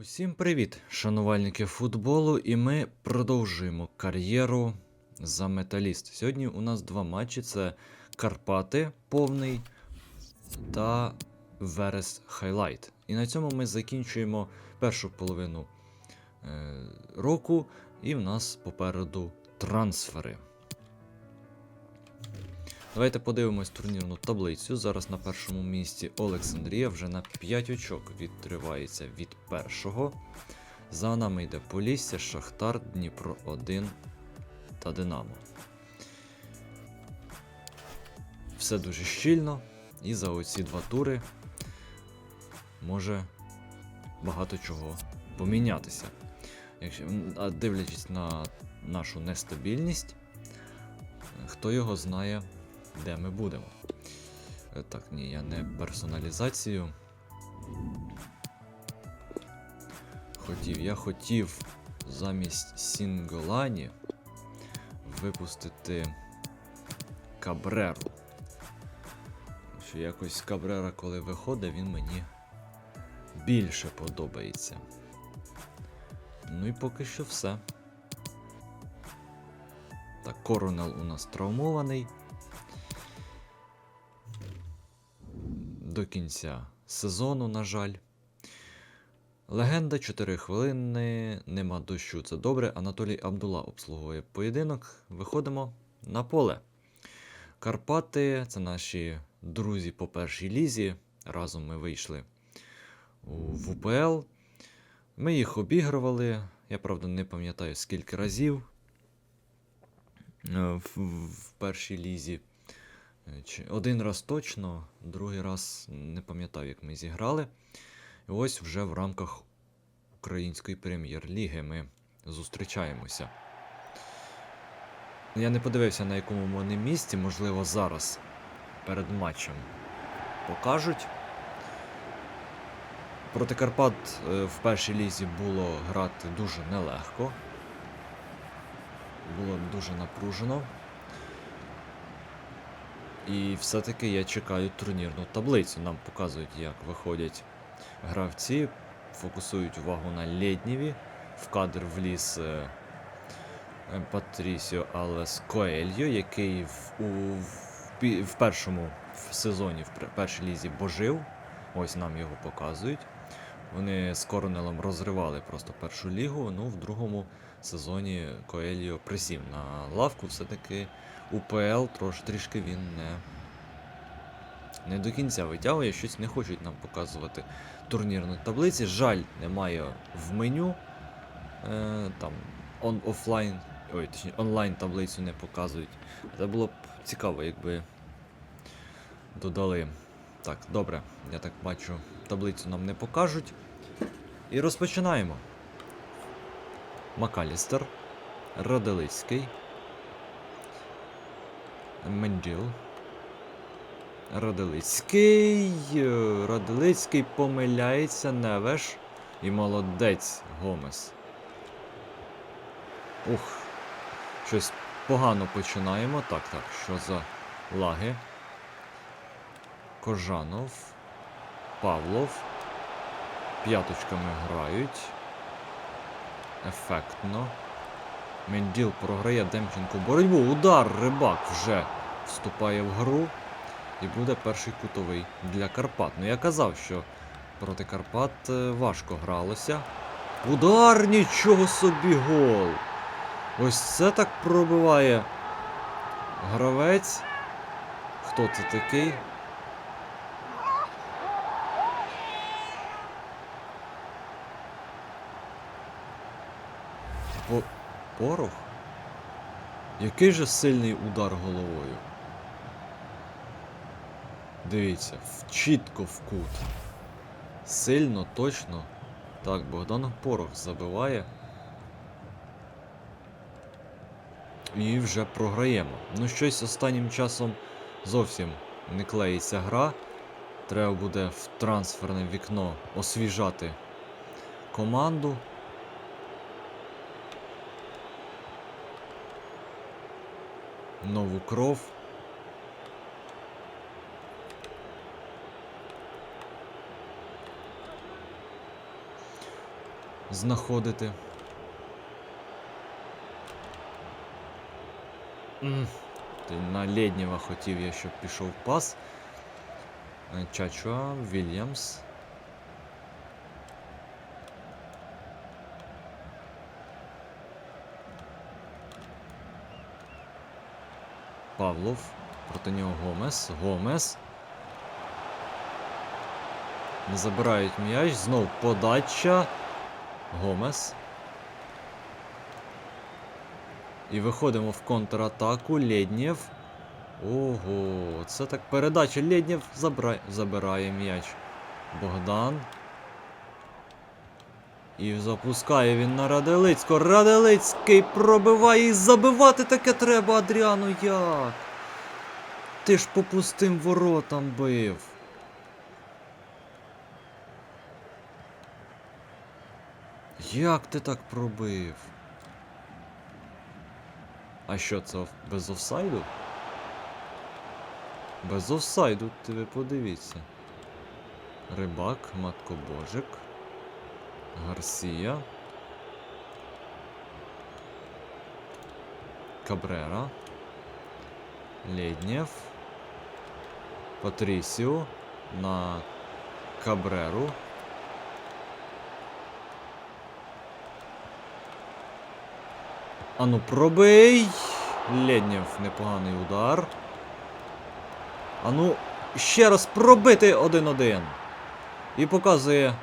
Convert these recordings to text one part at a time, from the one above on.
Усім привіт, шанувальники футболу, і ми продовжуємо кар'єру за металіст. Сьогодні у нас два матчі: це Карпати повний та Верес Хайлайт. І на цьому ми закінчуємо першу половину е, року, і в нас попереду трансфери. Давайте подивимось турнірну таблицю. Зараз на першому місці Олександрія вже на 5 очок відривається від першого. За нами йде Полісся, Шахтар, Дніпро 1 та Динамо. Все дуже щільно, і за оці два тури може багато чого помінятися. Якщо, дивлячись на нашу нестабільність, хто його знає, де ми будемо. Е, Так, ні, я не персоналізацію. Хотів, я хотів замість Сінголані випустити Кабреру. Що якось Кабрера, коли виходить, він мені більше подобається. Ну і поки що все. Так, Коронел у нас травмований. До кінця сезону, на жаль. Легенда 4 хвилини, нема дощу, це добре. Анатолій Абдула обслуговує поєдинок. Виходимо на поле. Карпати це наші друзі по першій лізі. Разом ми вийшли в УПЛ. Ми їх обігрували. Я правда не пам'ятаю скільки разів е, в, в першій лізі. Один раз точно, другий раз не пам'ятаю, як ми зіграли. І ось вже в рамках Української прем'єр-ліги ми зустрічаємося. Я не подивився, на якому вони місці, можливо, зараз перед матчем покажуть. Проти Карпат е, в першій лізі було грати дуже нелегко. Було дуже напружено. І все-таки я чекаю турнірну таблицю. Нам показують, як виходять гравці, фокусують увагу на Лєднєві. В кадр вліз е, е, Патрісіо Алвес Коельо, який в, у, в, в першому сезоні, в першій лізі божив. Ось нам його показують. Вони з Коронелом розривали просто першу лігу. Ну, в другому сезоні Коельо присів на лавку. Все-таки УПЛ трош, трішки він не, не до кінця витягує, щось не хочуть нам показувати турнірної таблиці. Жаль, немає в меню. Е, там он, офлайн, ой, точніше, онлайн таблицю не показують. Це було б цікаво, якби додали. Так, добре, я так бачу, таблицю нам не покажуть. І розпочинаємо. Макалістер, Раделицький, Менділ. Раделицький. е, Раделицький помиляється, Невеш. І молодець Гомес. Ух. Щось погано починаємо. Так, так, що за лаги? Кожанов. Павлов. П'яточками грають. Ефектно. Менділ програє Демченко боротьбу. Удар! Рибак вже вступає в гру. І буде перший кутовий для Карпат. Ну я казав, що проти Карпат е, важко гралося. Удар! Нічого собі гол! Ось це так пробиває гравець. Хто це такий? По... Порох? Який же сильний удар головою? Дивіться, чітко в кут. Сильно, точно. Так, Богдан Порох забиває. І вже програємо. Ну, щось останнім часом зовсім не клеїться гра. Треба буде в трансферне вікно освіжати команду. Нову кров. знаходити. Ти на Леднєва хотів я, щоб пішов пас. Е, Чачуа, Вільямс. Павлов. Проти нього Гомес. Гомес. Не забирають м'яч. Знов подача. Гомес. І виходимо в контратаку. Лєднєв. Ого, це так передача. Лєднєв забирає м'яч. Богдан. І запускає він на Раделицького. Раделицький пробиває і забивати таке треба, Адріану, як? Ти ж по пустим воротам бив. Як ти так пробив? А що це без офсайду? Без офсайду, ти ви подивіться. Рибак, Маткобожик. Гарсія. Кабрера. Леднєв. Патрісіо на Кабреру. Ану, пробий. Леднєв, непоганий удар. Ану, ще раз пробити 1-1. І показує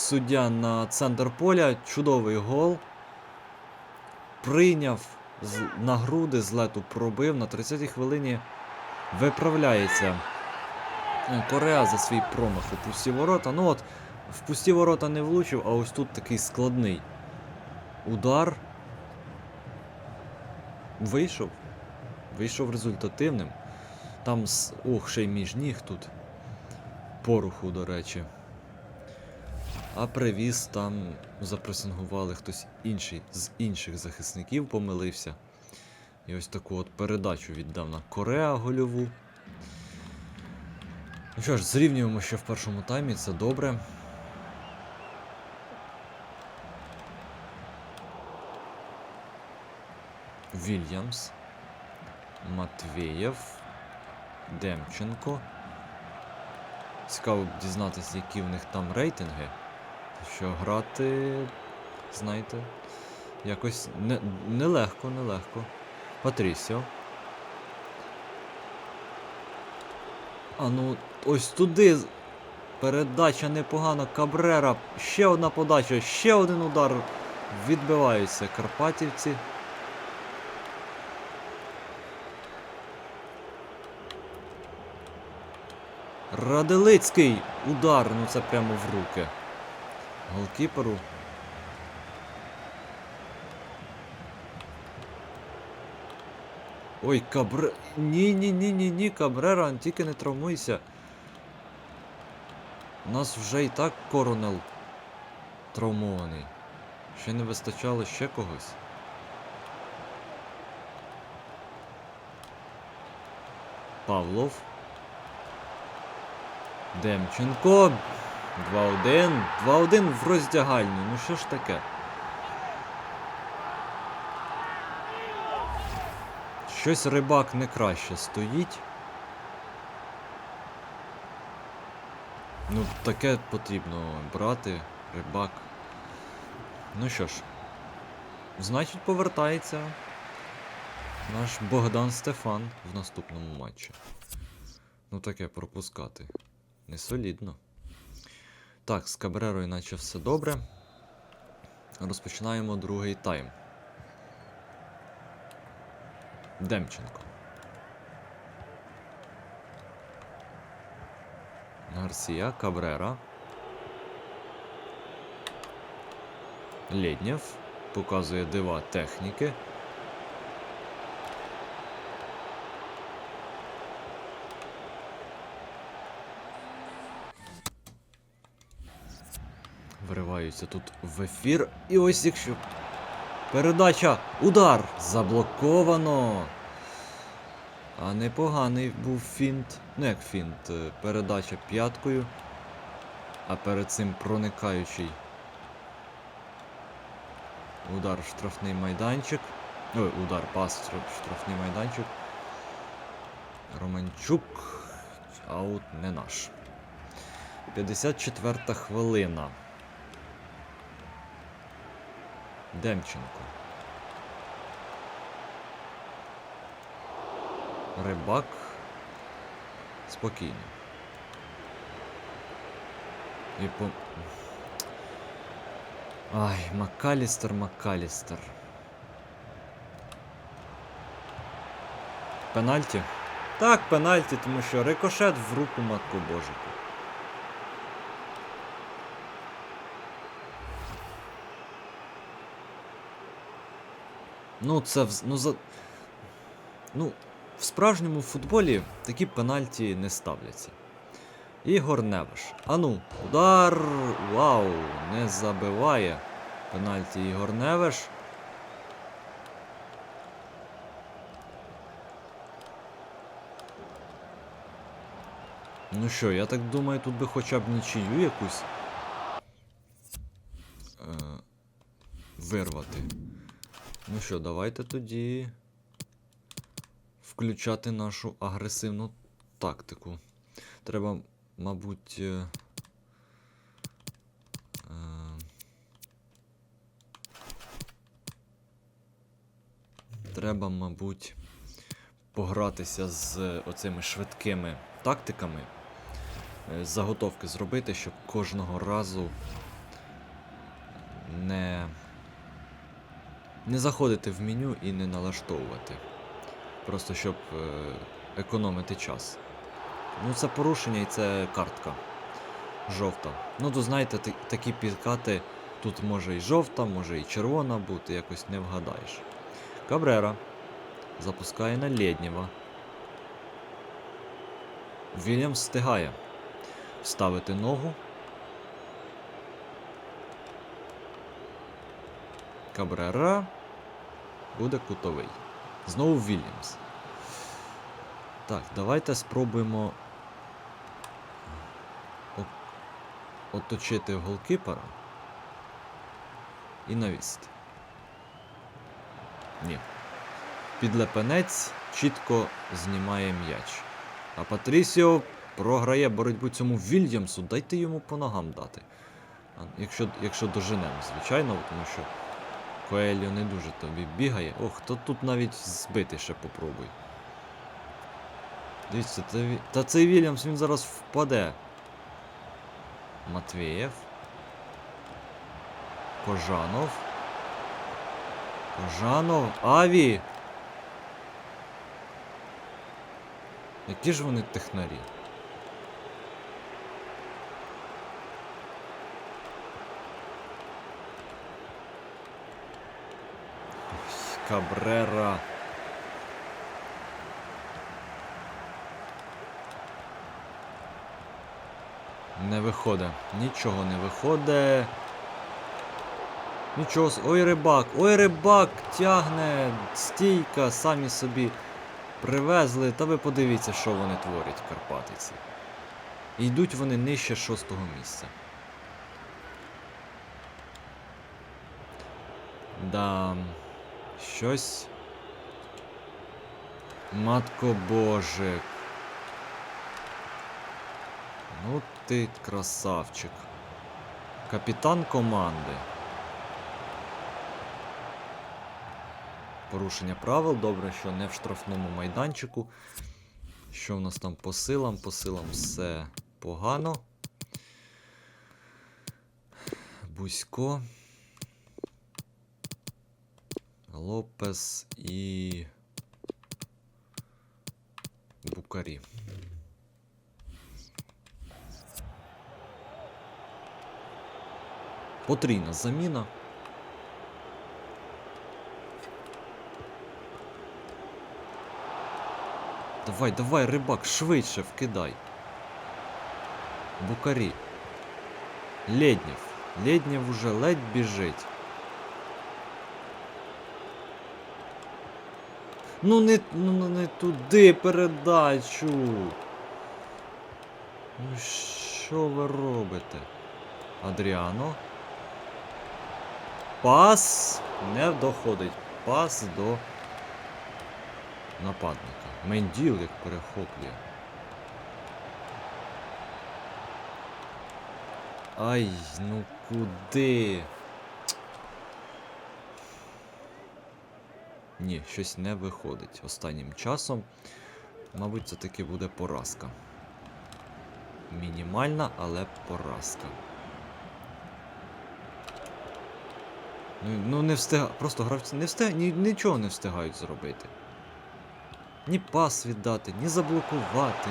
суддя на центр поля. Чудовий гол. Прийняв на груди з лету пробив. На 30-й хвилині виправляється е, Корея за свій промах у пусті ворота. Ну от, в пусті ворота не влучив, а ось тут такий складний удар. Вийшов. Вийшов результативним. Там. Ух, ще й між ніг тут. Поруху, до речі. А привіз там запресингували хтось інший з інших захисників помилився. І ось таку от передачу віддав на Кореа гольову. Ну що ж, зрівнюємо ще в першому таймі, це добре. Вільямс. Матвєєв. Демченко. Цікаво дізнатися, які в них там рейтинги. Що грати, знаєте, якось не, нелегко, нелегко. Патрісіо. А ну, ось туди. Передача непогана. Кабрера. Ще одна подача, ще один удар. Відбиваються карпатівці. Раделицький удар, ну це прямо в руки. Голкіперу. Ой, Кабре. Ні, ні, ні, ні, ні, Кабрера, тільки не травмуйся. У нас вже і так коронел травмований. Ще не вистачало ще когось. Павлов. Демченко. 2-1. 2-1 в роздягальню. Ну що ж таке? Щось рибак не краще стоїть. Ну, таке потрібно брати, рибак. Ну що ж, значить повертається наш Богдан Стефан в наступному матчі. Ну таке пропускати. Не солідно. Так, з Кабрерою наче все добре. Розпочинаємо другий тайм. Демченко. Гарсія, Кабрера. Лєднєв. Показує дива техніки. Вириваються тут в ефір. І ось якщо. Передача! Удар! Заблоковано! А непоганий був фінт. Ну як фінт, е, передача п'яткою. А перед цим проникаючий Удар в штрафний майданчик. Ой, удар, пас в штрафний майданчик. Романчук. Аут не наш. 54 хвилина. Демченко. Рибак. Спокійно. І по... Ай, Макалістер, Макалістер. Пенальті? Так, пенальті, тому що рикошет в руку матку Божику. Ну, це ну за. Ну, в справжньому футболі такі пенальті не ставляться. Ігор Невиш. Ану, удар. Вау! Не забиває. Пенальті Ігор Невиш. Ну що, я так думаю, тут би хоча б нічию якусь е, вирвати. Ну що, давайте тоді включати нашу агресивну тактику. Треба, мабуть. Е, е, треба, мабуть, погратися з оцими швидкими тактиками. е, Заготовки зробити, щоб кожного разу не, не заходити в меню і не налаштовувати. Просто щоб е, економити час. Ну, це порушення і це картка. Жовта. Ну, то знаєте, такі підкати тут може і жовта, може і червона бути, якось не вгадаєш. Кабрера запускає на Лєднєва. Вільямс встигає ставити ногу. Кабрера буде кутовий. Знову Вільямс. Так, давайте спробуємо оточити голкіпера і навісти. Ні. Підлепенець чітко знімає м'яч. А Патрісіо програє боротьбу цьому Вільямсу. Дайте йому по ногам дати. Якщо, якщо доженемо, звичайно, тому що Коельо не дуже тобі бігає. Ох, то тут навіть збити ще попробуй. Дивіться, Ві- та цей Вільямс він зараз впаде. Матвієв. Кожанов. Кожанов. Аві! Які ж вони технарі? Ой, Кабрера. Не виходить. Нічого не виходить. Нічого. Ой, рибак! Ой, рибак тягне! Стійка, самі собі привезли. Та ви подивіться, що вони творять, карпатиці. І йдуть вони нижче шостого місця. Да. Щось. Матко Божик. Ну ти красавчик. Капітан команди. Порушення правил, добре, що не в штрафному майданчику. Що в нас там по силам? По силам все погано. Бузько. Лопес і. Букарі. Потрійна заміна. Давай, давай, рибак, швидше вкидай. Букарі. Леднєв. Леднєв уже ледь біжить. Ну не, ну, ну, не туди передачу. Ну що ви робите? Адріано. Пас не доходить. Пас до нападника. Менділ як перехоплює. Ай, ну куди? Ні, щось не виходить останнім часом. Мабуть, це таки буде поразка. Мінімальна, але поразка. Ну, ну не встига. Просто гравці не встиг... Ні, нічого не встигають зробити. Ні пас віддати, ні заблокувати.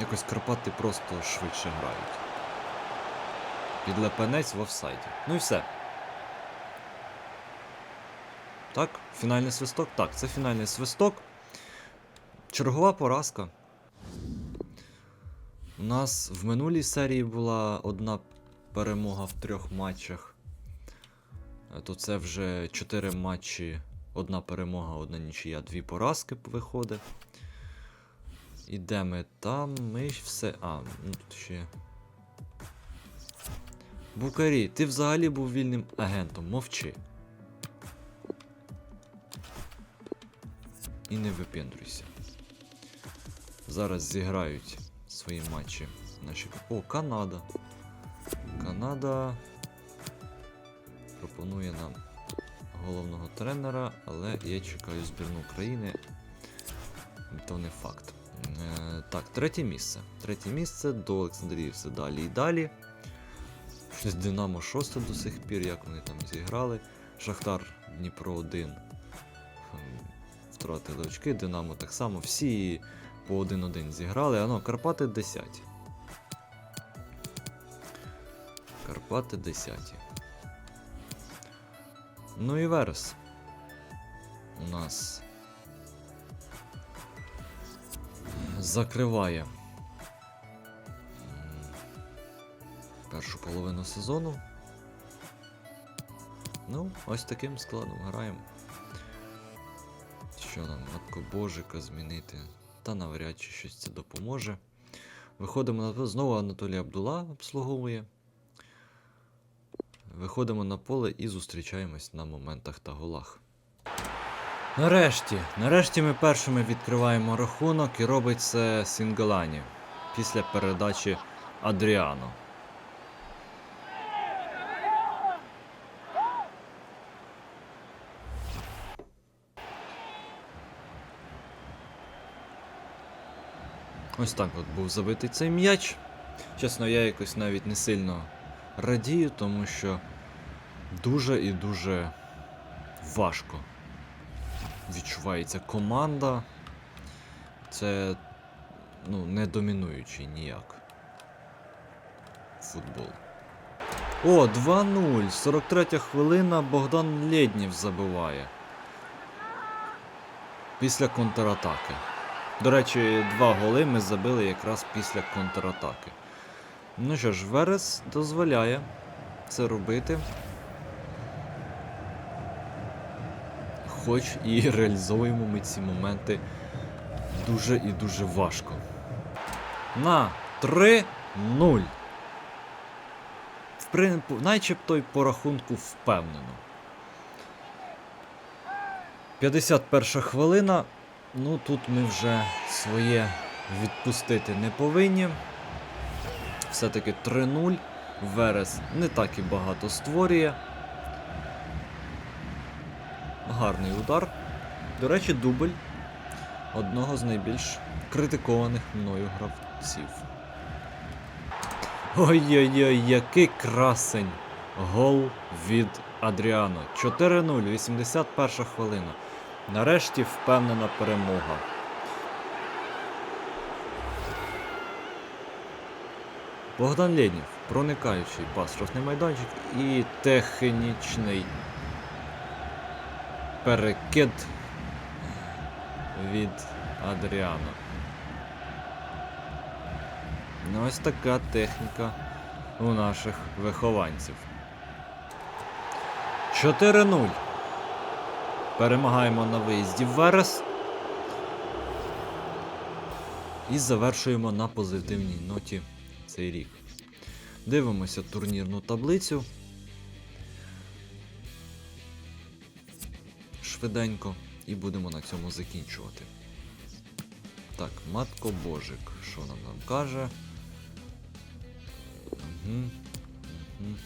Якось Карпати просто швидше грають. Підлепенець в офсайді. Ну і все. Так, фінальний свисток? Так, це фінальний свисток. Чергова поразка. У нас в минулій серії була одна перемога в трьох матчах. Е, То це вже 4 матчі, одна перемога, одна нічия, дві поразки виходить. І де ми там? Ми все. А, ну тут ще. Букарі, ти взагалі був вільним агентом, мовчи. І не випендрюйся. Зараз зіграють свої матчі наші. О, Канада. Канада пропонує нам головного тренера, але я чекаю збірну України. То не факт. Е, так, третє місце. Третє місце до Олександрії все далі і далі. Щось Динамо 6 до сих пір, як вони там зіграли. Шахтар Дніпро 1 втратили очки, Динамо так само, всі по 1-1 зіграли, а ну, Карпати 10. Карпати 10. Ну і Верес. У нас закриває першу половину сезону. Ну, ось таким складом граємо. Що нам, матко Божика змінити? Та навряд чи щось це допоможе. Виходимо на знову Анатолій Абдула обслуговує. Виходимо на поле і зустрічаємось на моментах та голах. Нарешті, нарешті ми першими відкриваємо рахунок і робить це Сінгалані після передачі Адріано. Ось так от був забитий цей м'яч. Чесно, я якось навіть не сильно радію, тому що дуже і дуже важко відчувається команда. Це ну, не домінуючий ніяк. Футбол. О, 2-0. 43 хвилина Богдан Лєднєв забиває. Після контратаки. До речі, два голи ми забили якраз після контратаки. Ну що ж, Верес дозволяє це робити. Хоч і реалізовуємо ми ці моменти дуже і дуже важко. На 3-0. В принципі, начебто й по рахунку впевнено. 51 хвилина. Ну тут ми вже своє відпустити не повинні. Все-таки 3-0. Верес не так і багато створює. Гарний удар. До речі, дубль одного з найбільш критикованих мною гравців. Ой-ой-ой, який красень! Гол від Адріано. 4-0, 81 хвилина. Нарешті впевнена перемога. Богдан Лєднєв, проникаючий пас майданчик і технічний перекид від Адріано. Ну, ось така техніка у наших вихованців. 4-0. Перемагаємо на виїзді в Верес. І завершуємо на позитивній ноті цей рік. Дивимося турнірну таблицю. Швиденько. І будемо на цьому закінчувати. Так, матко Божик, що нам нам каже? Угу. Угу.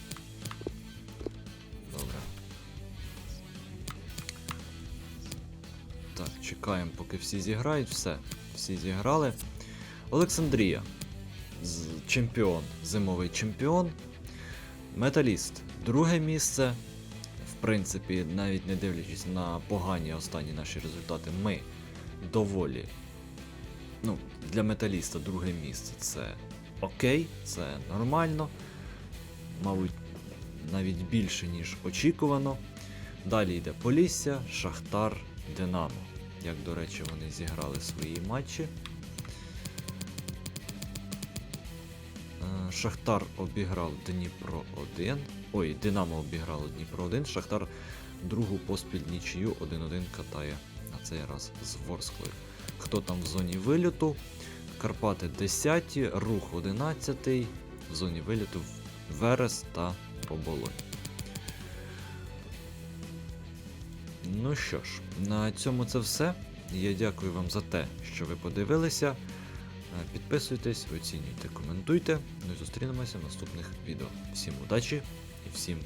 Так, чекаємо, поки всі зіграють. Все, всі зіграли. Олександрія. Чемпіон, зимовий чемпіон. Металіст. Друге місце. В принципі, навіть не дивлячись на погані останні наші результати, ми доволі. Ну, для металіста друге місце це окей, це нормально. Мабуть, навіть більше, ніж очікувано. Далі йде Полісся, Шахтар, Динамо. Як, до речі, вони зіграли свої матчі. Е, Шахтар обіграв Дніпро 1. Ой, Динамо обіграло Дніпро 1. Шахтар другу поспіль нічию 1-1 катає на цей раз з Ворсклою. Хто там в зоні вильоту? Карпати 10, рух 11, в зоні виліту Верес та Оболонь. Ну що ж, на цьому це все. Я дякую вам за те, що ви подивилися. Е, Підписуйтесь, оцінюйте, коментуйте. І зустрінемося в наступних відео. Всім удачі і всім